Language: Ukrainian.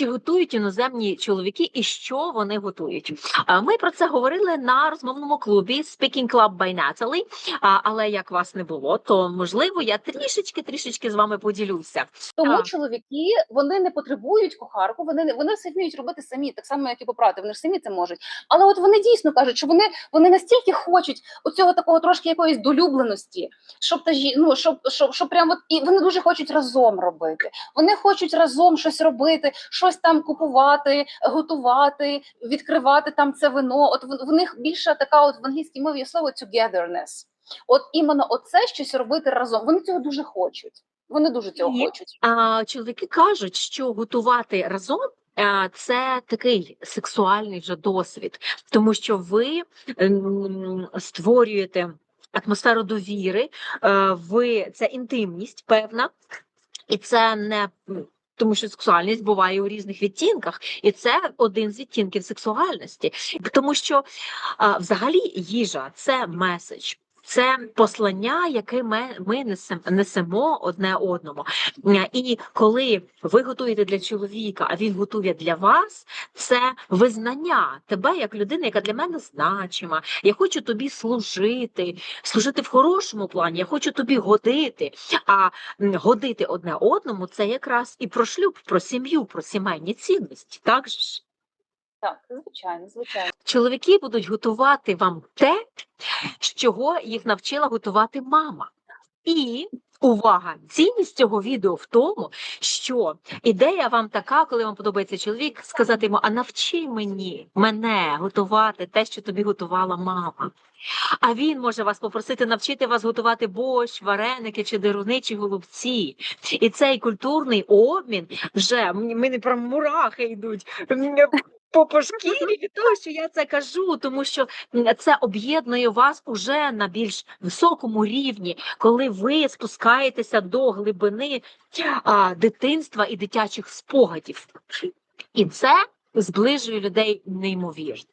чи готують іноземні чоловіки і що вони готують. А Ми про це говорили на розмовному клубі Speaking Club by Natalie. Але як вас не було, то можливо я трішечки трішечки з вами поділюся. Тому Так. чоловіки вони не потребують кухарку, вони не вони все вміють робити самі, так само як і попрати. Вони ж самі це можуть. Але от вони дійсно кажуть, що вони вони настільки хочуть оцього такого трошки якоїсь долюбленості, щоб та жі... ну, щоб, щоб, щоб прямо і вони дуже хочуть разом робити. Вони хочуть разом щось робити, щось там купувати, готувати, відкривати там це вино. От в, в них більше така, от в англійській мові є слово togetherness. От іменно оце щось робити разом. Вони цього дуже хочуть. Вони дуже цього Є. хочуть. А чоловіки кажуть, що готувати разом. е, Це такий сексуальний вже досвід, тому що ви ем, створюєте атмосферу довіри, е, ви це інтимність певна, і це не тому, що сексуальність буває у різних відтінках, і це один з відтінків сексуальності, тому що а, взагалі їжа це меседж. Це послання, яке ми, ми несемо, одне одному. Е, І коли ви готуєте для чоловіка, а він готує для вас, це визнання тебе як людини, яка для мене значима. Я хочу тобі служити, служити в хорошому плані. Я хочу тобі годити. А годити одне одному це якраз і про шлюб, про сім'ю, про сімейні цінності. Так ж Так, звичайно, звичайно. чоловіки будуть готувати вам те, чого їх навчила готувати мама. І увага, цінність цього відео в тому, що ідея вам така, коли вам подобається чоловік, сказати йому: а навчи мені мене готувати те, що тобі готувала мама. А він може вас попросити навчити вас готувати борщ, вареники чи деруни, голубці. І цей культурний обмін вже мені прям мурахи йдуть по по шкірі від того, що я це кажу, тому що це об'єднує вас уже на більш високому рівні, коли ви спускаєтеся до глибини а, дитинства і дитячих спогадів. І це зближує людей неймовірно.